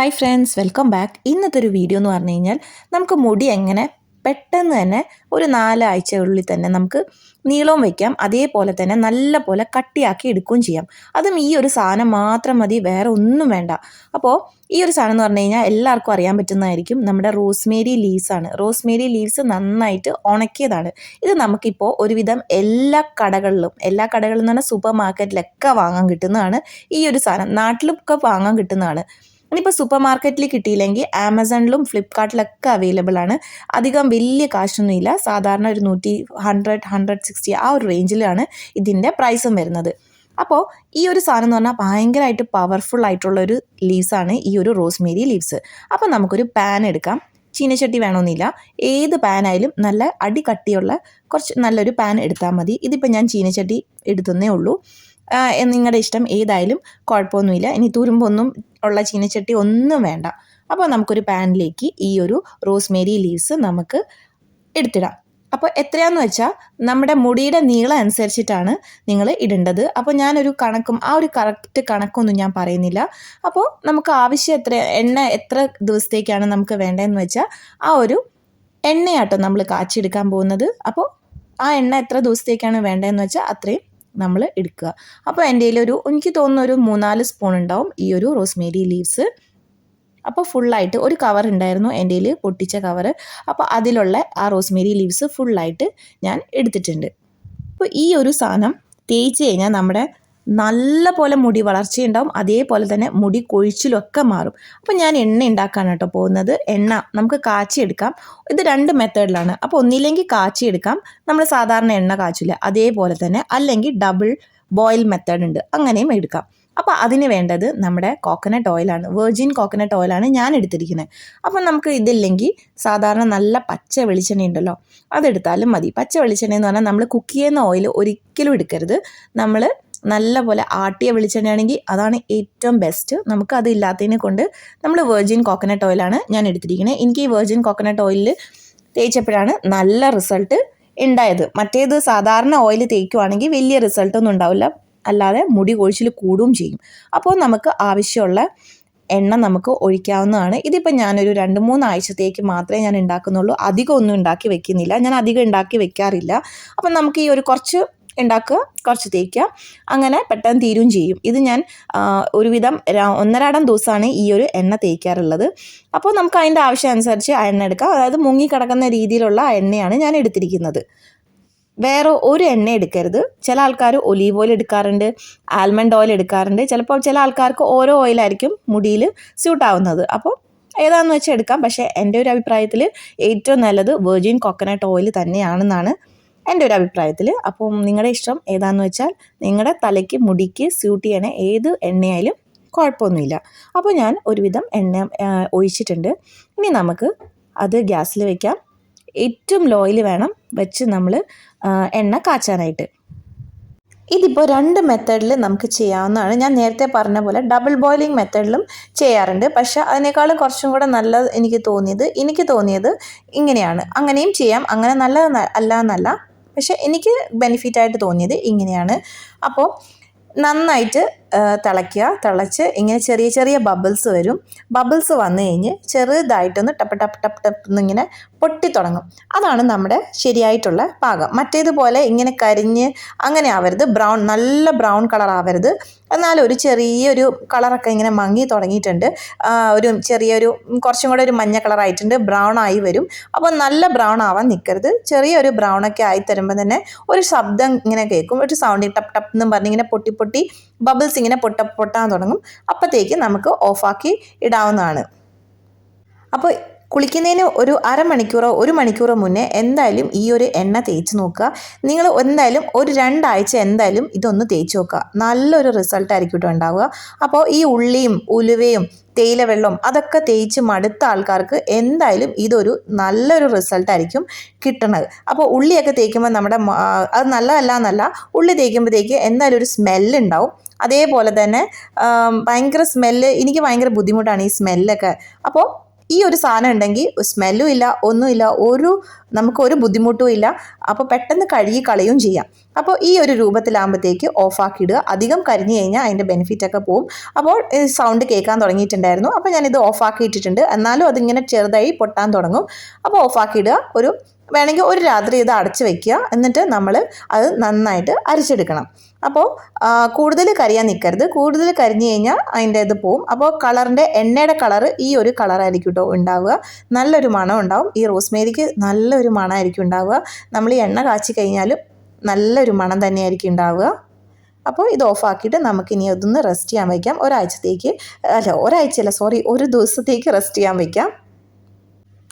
Hi friends welcome back ഇന്നത്തെ ഒരു video എന്ന് പറഞ്ഞു കഴിഞ്ഞാൽ നമുക്ക് മുടി എങ്ങനെ പെട്ടെന്ന് തന്നെ ഒരു നാലാഴ്ചകളിൽ തന്നെ നമുക്ക് നീളവും വയ്ക്കാം അതേപോലെ തന്നെ നല്ല പോലെ കട്ടിയാക്കി എടുക്കുകയും ചെയ്യാം. അതും ഈ ഒരു സാധനം മാത്രം മതി വേറെ ഒന്നും വേണ്ട. അപ്പോൾ ഈ ഒരു സാധനം എന്ന് പറഞ്ഞു കഴിഞ്ഞാൽ എല്ലാവർക്കും അറിയാൻ പറ്റുന്നതായിരിക്കും നമ്മുടെ റോസ്മേരി ലീവ്സാണ് റോസ്മേരി ലീവ്സ് നന്നായിട്ട് ഉണക്കിയതാണ്. ഇത് നമുക്കിപ്പോൾ ഒരുവിധം എല്ലാ കടകളിലും എല്ലാ കടകളിലും തന്നെ സൂപ്പർ മാർക്കറ്റിലൊക്കെ വാങ്ങാൻ കിട്ടുന്നതാണ് ഈ ഒരു സാധനം. നാട്ടിലൊക്കെ വാങ്ങാൻ കിട്ടുന്നതാണ്. ഇനിയിപ്പോൾ സൂപ്പർ മാർക്കറ്റിൽ കിട്ടിയില്ലെങ്കിൽ ആമസോണിലും ഫ്ലിപ്കാർട്ടിലൊക്കെ അവൈലബിൾ ആണ്. അധികം വലിയ കാശൊന്നുമില്ല സാധാരണ ഒരു നൂറ്റി ഹൺഡ്രഡ് ഹൺഡ്രഡ് സിക്സ്റ്റി ആ ഒരു റേഞ്ചിലാണ് ഇതിന്റെ പ്രൈസും വരുന്നത്. അപ്പോൾ ഈ ഒരു സാധനം എന്ന് പറഞ്ഞാൽ ഭയങ്കരമായിട്ട് പവർഫുൾ ആയിട്ടുള്ള ഒരു ലീവ്സാണ് ഈ ഒരു റോസ്മേരി ലീവ്സ് അപ്പോൾ നമുക്കൊരു പാൻ എടുക്കാം. ചീനച്ചട്ടി വേണമെന്നില്ല ഏത് പാനായാലും നല്ല അടി കട്ടിയുള്ള കുറച്ച് നല്ലൊരു പാൻ എടുത്താൽ മതി. ഇതിപ്പോൾ ഞാൻ ചീനച്ചട്ടി എടുത്തന്നേ ഉള്ളൂ. നിങ്ങളുടെ ഇഷ്ടം ഏതായാലും കുഴപ്പമൊന്നുമില്ല ഇനി തുരുമ്പൊന്നും ഉള്ള ചീനച്ചട്ടി ഒന്നും വേണ്ട. അപ്പോൾ നമുക്കൊരു പാനിലേക്ക് ഈ ഒരു റോസ്മേരി ലീവ്സ് നമുക്ക് എടുത്തിടാം. അപ്പോൾ എത്രയാന്ന് വെച്ചാൽ നമ്മുടെ മുടിയുടെ നീളം അനുസരിച്ചിട്ടാണ് നിങ്ങൾ ഇടേണ്ടത്. അപ്പോൾ ഞാനൊരു കണക്കും ആ ഒരു കറക്റ്റ് കണക്കൊന്നും ഞാൻ പറയുന്നില്ല. അപ്പോൾ നമുക്ക് ആവശ്യം എത്ര എണ്ണ എത്ര ദിവസത്തേക്കാണ് നമുക്ക് വേണ്ടതെന്ന് വെച്ചാൽ ആ ഒരു എണ്ണയാട്ടോ നമ്മൾ കാച്ചെടുക്കാൻ പോകുന്നത്. അപ്പോൾ ആ എണ്ണ എത്ര ദിവസത്തേക്കാണ് വേണ്ടതെന്ന് വെച്ചാൽ അത്രയും നമ്മൾ എടുക്കുക. അപ്പോൾ എന്റെ ഒരു എനിക്ക് തോന്നുന്ന ഒരു മൂന്നാൽ സ്പൂൺ ഉണ്ടാവും ഈ ഒരു റോസ്മേരി ലീവ്സ് അപ്പോൾ ഫുള്ളായിട്ട് ഒരു കവർ ഉണ്ടായിരുന്നു എന്റെ കയ്യിൽ പൊട്ടിച്ച കവർ അപ്പോൾ അതിലുള്ള ആ റോസ്മേരി ലീവ്സ് ഫുള്ളായിട്ട് ഞാൻ എടുത്തിട്ടുണ്ട്. അപ്പോൾ ഈ ഒരു സാധനം തേച്ച് കഴിഞ്ഞാൽ നമ്മുടെ നല്ല പോലെ മുടി വളർച്ചയുണ്ടാവും. അതേപോലെ തന്നെ മുടി കൊഴിച്ചിലൊക്കെ മാറും. അപ്പോൾ ഞാൻ എണ്ണ ഉണ്ടാക്കാനാണ് കേട്ടോ പോകുന്നത്. എണ്ണ നമുക്ക് കാച്ചിയെടുക്കാം ഇത് രണ്ട് മെത്തേഡിലാണ് അപ്പോൾ ഒന്നില്ലെങ്കിൽ കാച്ചിയെടുക്കാം നമ്മൾ സാധാരണ എണ്ണ കാച്ചില്ല. അതേപോലെ തന്നെ അല്ലെങ്കിൽ ഡബിൾ ബോയിൽ മെത്തേഡ് ഉണ്ട്. അങ്ങനെയും എടുക്കാം. അപ്പോൾ അതിന് വേണ്ടത് നമ്മുടെ കോക്കനട്ട് ഓയിലാണ് വെർജിൻ കോക്കനട്ട് ഓയിലാണ് ഞാൻ എടുത്തിരിക്കുന്നത്. അപ്പം നമുക്ക് ഇതില്ലെങ്കിൽ സാധാരണ നല്ല പച്ച വെളിച്ചെണ്ണ ഉണ്ടല്ലോ. അതെടുത്താലും മതി. പച്ച വെളിച്ചെണ്ണ എന്ന് പറഞ്ഞാൽ നമ്മൾ കുക്ക് ചെയ്യുന്ന ഓയിൽ ഒരിക്കലും എടുക്കരുത്. നമ്മൾ നല്ല പോലെ ആട്ടിയ വെളിച്ചെണ്ണയാണെങ്കിൽ അതാണ് ഏറ്റവും ബെസ്റ്റ് നമുക്ക് അത് ഇല്ലാത്തതിനെ കൊണ്ട് നമ്മൾ വെർജിൻ കോക്കനട്ട് ഓയിലാണ് ഞാൻ എടുത്തിരിക്കുന്നത് എനിക്ക് ഈ വെർജിൻ കോക്കനട്ട് ഓയിലിൽ തേച്ചപ്പോഴാണ് നല്ല റിസൾട്ട് ഉണ്ടായത്. മറ്റേത് സാധാരണ ഓയിൽ തേക്കുവാണെങ്കിൽ വലിയ റിസൾട്ടൊന്നും ഉണ്ടാവില്ല. അല്ലാതെ മുടി കൊഴിച്ചിൽ കൂടുകയും ചെയ്യും. അപ്പോൾ നമുക്ക് ആവശ്യമുള്ള എണ്ണ നമുക്ക് ഒഴിക്കാവുന്നതാണ്. ഇതിപ്പോൾ ഞാനൊരു രണ്ട് മൂന്ന് ആഴ്ചത്തേക്ക് മാത്രമേ ഞാൻ ഉണ്ടാക്കുന്നുള്ളൂ. അധികം ഒന്നും ഉണ്ടാക്കി വെക്കുന്നില്ല. ഞാൻ അധികം ഉണ്ടാക്കി വെക്കാറില്ല. അപ്പം നമുക്ക് ഈ ഒരു കുറച്ച് ഉണ്ടാക്കുക കുറച്ച് തേക്കുക. അങ്ങനെ പെട്ടെന്ന് തീരും ചെയ്യും. ഇത് ഞാൻ ഒരുവിധം ഒന്നരാടം ദിവസമാണ് ഈ ഒരു എണ്ണ തേക്കാറുള്ളത്. അപ്പോൾ നമുക്ക് അതിന്റെ ആവശ്യം അനുസരിച്ച് ആ എണ്ണ എടുക്കാം. അതായത് മുങ്ങി കിടക്കുന്ന രീതിയിലുള്ള എണ്ണയാണ് ഞാൻ എടുത്തിരിക്കുന്നത്. വേറെ ഒരു എണ്ണ എടുക്കരുത്. ചില ആൾക്കാർ ഒലീവ് ഓയിൽ എടുക്കാറുണ്ട് ആൽമണ്ട് ഓയിൽ എടുക്കാറുണ്ട്. ചിലപ്പോൾ ചില ആൾക്കാർക്ക് ഓരോ ഓയിലായിരിക്കും മുടിയിൽ സ്യൂട്ട് ആവുന്നത് അപ്പോൾ ഏതാണെന്ന് വെച്ചാൽ എടുക്കാം. പക്ഷേ എന്റെ ഒരു അഭിപ്രായത്തിൽ ഏറ്റവും നല്ലത് വെർജിൻ കോക്കനട്ട് ഓയിൽ തന്നെയാണെന്നാണ് എന്റെ ഒരു അഭിപ്രായത്തിൽ അപ്പം നിങ്ങളുടെ ഇഷ്ടം ഏതാണെന്ന് വെച്ചാൽ നിങ്ങളുടെ തലയ്ക്ക് മുടിക്ക് സ്യൂട്ട് ചെയ്യണ ഏത് എണ്ണയായാലും കുഴപ്പമൊന്നുമില്ല. അപ്പോൾ ഞാൻ ഒരുവിധം എണ്ണ ഒഴിച്ചിട്ടുണ്ട്. ഇനി നമുക്ക് അത് ഗ്യാസിൽ വെക്കാം. ഏറ്റവും ലോയിൽ വേണം വെച്ച് നമ്മൾ എണ്ണ കാച്ചാനായിട്ട്. ഇതിപ്പോൾ രണ്ട് മെത്തേഡിൽ നമുക്ക് ചെയ്യാവുന്നതാണ്. ഞാൻ നേരത്തെ പറഞ്ഞ പോലെ ഡബിൾ ബോയിലിംഗ് മെത്തേഡിലും ചെയ്യാറുണ്ട്. പക്ഷേ അതിനേക്കാളും കുറച്ചും കൂടെ നല്ലത് എനിക്ക് തോന്നിയത് എനിക്ക് തോന്നിയത് ഇങ്ങനെയാണ്. അങ്ങനെയും ചെയ്യാം. അങ്ങനെ നല്ലത് അല്ല എന്നല്ല പക്ഷേ എനിക്ക് ബെനിഫിറ്റായിട്ട് തോന്നിയത് ഇങ്ങനെയാണ്. അപ്പോൾ നന്നായിട്ട് തിളയ്ക്കുക. തിളച്ച് ഇങ്ങനെ ചെറിയ ചെറിയ ബബിൾസ് വരും. ബബിൾസ് വന്നു കഴിഞ്ഞ് ചെറുതായിട്ടൊന്ന് ടപ്പ് ടപ്പ് ടപ്പ് ടപ്പ് എന്നിങ്ങനെ പൊട്ടിത്തുടങ്ങും അതാണ് നമ്മുടെ ശരിയായിട്ടുള്ള പാകം. മറ്റേതുപോലെ ഇങ്ങനെ കരിഞ്ഞ് അങ്ങനെ ആവരുത്. ബ്രൗൺ നല്ല ബ്രൗൺ കളർ ആവരുത്. എന്നാൽ ഒരു ചെറിയൊരു കളറൊക്കെ ഇങ്ങനെ മങ്ങി തുടങ്ങിയിട്ടുണ്ട്. ഒരു ചെറിയൊരു കുറച്ചും കൂടെ ഒരു മഞ്ഞ കളറായിട്ടുണ്ട് ബ്രൗൺ ആയി വരും. അപ്പോൾ നല്ല ബ്രൗൺ ആവാൻ നിൽക്കരുത് ചെറിയൊരു ബ്രൗൺ ഒക്കെ ആയി തരുമ്പോൾ തന്നെ ഒരു ശബ്ദം ഇങ്ങനെ കേൾക്കും. ഒരു സൗണ്ട് ടപ്പ് ടപ്പ് എന്നും പറഞ്ഞ് ഇങ്ങനെ പൊട്ടി പൊട്ടി ബബിൾസ് ഇങ്ങനെ പൊട്ട പൊട്ടാൻ തുടങ്ങും. അപ്പോഴത്തേക്ക് നമുക്ക് ഓഫാക്കി ഇടാവുന്നതാണ്. അപ്പോൾ കുളിക്കുന്നതിന് ഒരു അരമണിക്കൂറോ ഒരു മണിക്കൂറോ മുന്നേ എന്തായാലും ഈ ഒരു എണ്ണ തേച്ച് നോക്കുക. നിങ്ങൾ എന്തായാലും ഒരു രണ്ടാഴ്ച എന്തായാലും ഇതൊന്ന് തേച്ച് നോക്കുക. നല്ലൊരു റിസൾട്ട് ആയിരിക്കും കേട്ടോ ഉണ്ടാവുക. അപ്പോൾ ഈ ഉള്ളിയും ഉലുവയും തേയില വെള്ളം അതൊക്കെ തേച്ച് മടുത്ത ആൾക്കാർക്ക് എന്തായാലും ഇതൊരു നല്ലൊരു റിസൾട്ടായിരിക്കും കിട്ടണത്. അപ്പോൾ ഉള്ളിയൊക്കെ തേക്കുമ്പോൾ നമ്മുടെ അത് നല്ലതല്ല എന്നല്ല. ഉള്ളി തേക്കുമ്പോഴത്തേക്ക് എന്തായാലും ഒരു സ്മെല്ലുണ്ടാവും അതേപോലെ തന്നെ ഭയങ്കര സ്മെല്ല് എനിക്ക് ഭയങ്കര ബുദ്ധിമുട്ടാണ് ഈ സ്മെല്ലൊക്കെ അപ്പോൾ ഈ ഒരു സാധനം ഉണ്ടെങ്കിൽ സ്മെല്ലും ഇല്ല ഒന്നുമില്ല ഒരു നമുക്ക് ഒരു ബുദ്ധിമുട്ടും ഇല്ല. അപ്പോൾ പെട്ടെന്ന് കഴുകി കളയും ചെയ്യാം. അപ്പോൾ ഈ ഒരു രൂപത്തിലാകുമ്പോഴത്തേക്ക് ഓഫാക്കി ഇടുക. അധികം കരിഞ്ഞു കഴിഞ്ഞാൽ അതിന്റെ ബെനിഫിറ്റൊക്കെ പോവും. അപ്പോൾ സൗണ്ട് കേൾക്കാൻ തുടങ്ങിയിട്ടുണ്ടായിരുന്നു. അപ്പോൾ ഞാനിത് ഓഫാക്കി ഇട്ടിട്ടുണ്ട്. എന്നാലും അതിങ്ങനെ ചെറുതായി പൊട്ടാൻ തുടങ്ങും. അപ്പോൾ ഓഫാക്കി ഇടുക. ഒരു വേണമെങ്കിൽ ഒരു രാത്രി ഇത് അടച്ചു വെക്കുക. എന്നിട്ട് നമ്മൾ അത് നന്നായിട്ട് അരിച്ചെടുക്കണം. അപ്പോൾ കൂടുതൽ കരിയാൻ നിൽക്കരുത്. കൂടുതൽ കരിഞ്ഞു കഴിഞ്ഞാൽ അതിന്റെ ഇത് പോവും. അപ്പോൾ കളറിന്റെ എണ്ണയുടെ കളറ് ഈ ഒരു കളറായിരിക്കും കേട്ടോ ഉണ്ടാവുക. നല്ലൊരു മണം ഉണ്ടാവും. ഈ റോസ്മേരിക്ക് നല്ലൊരു മണമായിരിക്കും ഉണ്ടാവുക. നമ്മൾ ഈ എണ്ണ കാച്ചി കഴിഞ്ഞാലും നല്ലൊരു മണം തന്നെയായിരിക്കും ഉണ്ടാവുക. അപ്പോൾ ഇത് ഓഫാക്കിയിട്ട് നമുക്കിനി അതൊന്ന് റെസ്റ്റ് ചെയ്യാൻ വയ്ക്കാം. ഒരാഴ്ചത്തേക്ക് അല്ല ഒരാഴ്ചയല്ല സോറി ഒരു ദിവസത്തേക്ക് റെസ്റ്റ് ചെയ്യാൻ വയ്ക്കാം.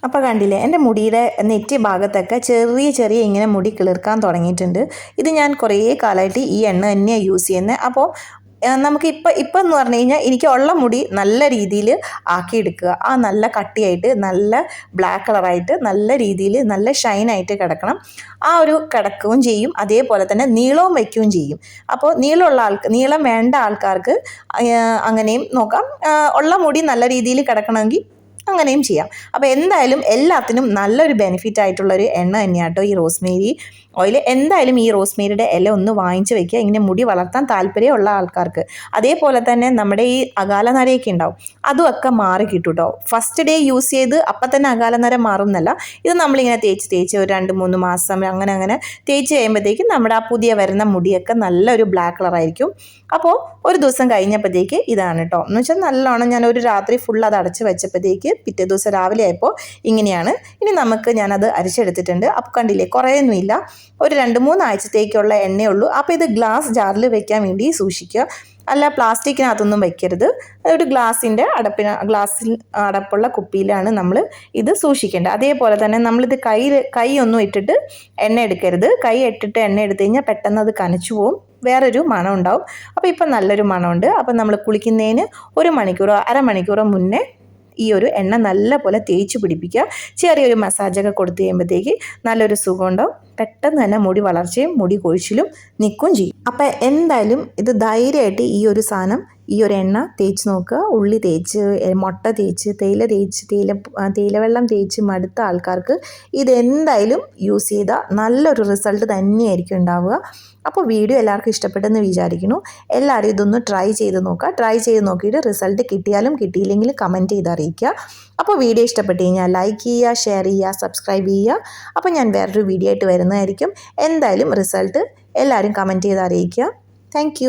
അപ്പോൾ കണ്ടില്ലേ എന്റെ മുടിയുടെ നെറ്റി ഭാഗത്തൊക്കെ ചെറിയ ചെറിയ ഇങ്ങനെ മുടി കിളിർക്കാൻ തുടങ്ങിയിട്ടുണ്ട്. ഇത് ഞാൻ കുറേ കാലമായിട്ട് ഈ എണ്ണ തന്നെയാണ് യൂസ് ചെയ്യുന്നത് അപ്പോൾ നമുക്ക് ഇപ്പം ഇപ്പം എന്ന് പറഞ്ഞു കഴിഞ്ഞാൽ എനിക്ക് ഉള്ള മുടി നല്ല രീതിയിൽ ആക്കിയെടുക്കുക. ആ നല്ല കട്ടിയായിട്ട് നല്ല ബ്ലാക്ക് കളറായിട്ട് നല്ല രീതിയിൽ നല്ല ഷൈനായിട്ട് കിടക്കണം. ആ ഒരു കിടക്കുകയും ചെയ്യും. അതേപോലെ തന്നെ നീളവും വയ്ക്കുകയും ചെയ്യും. അപ്പോൾ നീളമുള്ള ആൾക്ക് നീളം വേണ്ട ആൾക്കാർക്ക് അങ്ങനെയും നോക്കാം. ഉള്ള മുടി നല്ല രീതിയിൽ കിടക്കണമെങ്കിൽ അങ്ങനെയും ചെയ്യാം. അപ്പോൾ എന്തായാലും എല്ലാത്തിനും നല്ലൊരു ബെനിഫിറ്റ് ആയിട്ടുള്ളൊരു എണ്ണ തന്നെയാണ് തന്നെയാട്ടോ ഈ റോസ്മേരി. ഓയിൽ എന്തായാലും ഈ റോസ്മേരിയുടെ ഇല ഒന്ന് വാങ്ങിച്ച് വെക്കുക. ഇങ്ങനെ മുടി വളർത്താൻ താല്പര്യമുള്ള ആൾക്കാർക്ക്. അതേപോലെ തന്നെ നമ്മുടെ ഈ അകാലനരയൊക്കെ ഉണ്ടാവും. അതുമൊക്കെ മാറി കിട്ടും കേട്ടോ ഫസ്റ്റ് ഡേ യൂസ് ചെയ്ത് അപ്പം തന്നെ അകാലനര മാറുന്നല്ല. ഇത് നമ്മളിങ്ങനെ തേച്ച് തേച്ച് ഒരു രണ്ട് മൂന്ന് മാസം അങ്ങനെ അങ്ങനെ തേച്ച് കഴിയുമ്പോഴത്തേക്കും നമ്മുടെ ആ പുതിയ വരുന്ന മുടിയൊക്കെ നല്ലൊരു ബ്ലാക്ക് കളറായിരിക്കും അപ്പോൾ ഒരു ദിവസം കഴിഞ്ഞപ്പോഴത്തേക്ക് ഇതാണ് കേട്ടോ. എന്ന് വെച്ചാൽ നല്ലോണം ഞാൻ ഒരു രാത്രി ഫുൾ അത് അടച്ച് വെച്ചപ്പോഴത്തേക്ക് പിറ്റേ ദിവസം രാവിലെ ആയപ്പോൾ ഇങ്ങനെയാണ്. ഇനി നമുക്ക് ഞാനത് അരിച്ചെടുത്തിട്ടുണ്ട്. അപ്പോൾ കണ്ടില്ലേ കുറേയൊന്നുമില്ല. ഒരു രണ്ട് മൂന്ന് ആഴ്ചത്തേക്കുള്ള എണ്ണയുള്ളൂ. അപ്പോൾ ഇത് ഗ്ലാസ് ജാറിൽ വെക്കാൻ വേണ്ടി സൂക്ഷിക്കുക. അല്ല പ്ലാസ്റ്റിക്കിനകത്തൊന്നും വയ്ക്കരുത് ഒരു ഗ്ലാസിന്റെ അടപ്പിന് ഗ്ലാസ്സിൽ അടപ്പുള്ള കുപ്പിയിലാണ് നമ്മൾ ഇത് സൂക്ഷിക്കേണ്ടത്. അതേപോലെ തന്നെ നമ്മളിത് കൈ കൈ ഒന്നും ഇട്ടിട്ട് എണ്ണ എടുക്കരുത്. കൈ ഇട്ടിട്ട് എണ്ണ എടുത്തു കഴിഞ്ഞാൽ പെട്ടെന്ന് അത് കനച്ചു പോവും. വേറൊരു മണം ഉണ്ടാവും അപ്പോൾ ഇപ്പം നല്ലൊരു മണമുണ്ട്. അപ്പം നമ്മൾ കുളിക്കുന്നതിന് ഒരു മണിക്കൂറോ അരമണിക്കൂറോ മുന്നേ ഈ ഒരു എണ്ണ നല്ല പോലെ തേച്ച് പിടിപ്പിക്കുക. ചെറിയൊരു മസാജൊക്കെ കൊടുത്തു കഴിയുമ്പോഴത്തേക്ക് നല്ലൊരു സുഖമുണ്ടാവും. പെട്ടെന്ന് തന്നെ മുടി വളർച്ചയും മുടി കൊഴിച്ചിലും നിൽക്കുകയും ചെയ്യും. അപ്പം എന്തായാലും ഇത് ധൈര്യമായിട്ട് ഈ ഒരു സാധനം ഈ ഒരു എണ്ണ തേച്ച് നോക്കുക. ഉള്ളി തേച്ച് മുട്ട തേച്ച് തേയില തേച്ച് തേയില തേയിലവെള്ളം തേച്ച് മടുത്ത ആൾക്കാർക്ക് ഇതെന്തായാലും യൂസ് ചെയ്താൽ നല്ലൊരു റിസൾട്ട് തന്നെയായിരിക്കും ഉണ്ടാവുക. അപ്പോൾ വീഡിയോ എല്ലാവർക്കും ഇഷ്ടപ്പെട്ടെന്ന് വിചാരിക്കുന്നു. എല്ലാവരും ഇതൊന്ന് ട്രൈ ചെയ്ത് നോക്കുക. ട്രൈ ചെയ്ത് നോക്കിയിട്ട് റിസൾട്ട് കിട്ടിയാലും കിട്ടിയില്ലെങ്കിലും കമന്റ് ചെയ്ത് അറിയിക്കുക. അപ്പോൾ വീഡിയോ ഇഷ്ടപ്പെട്ട് കഴിഞ്ഞാൽ ലൈക്ക് ചെയ്യുക ഷെയർ ചെയ്യുക സബ്സ്ക്രൈബ് ചെയ്യുക. അപ്പോൾ ഞാൻ വേറൊരു വീഡിയോ ആയിട്ട് വരുന്നതായിരിക്കും. എന്തായാലും റിസൾട്ട് എല്ലാവരും കമന്റ് ചെയ്ത് അറിയിക്കുക. താങ്ക്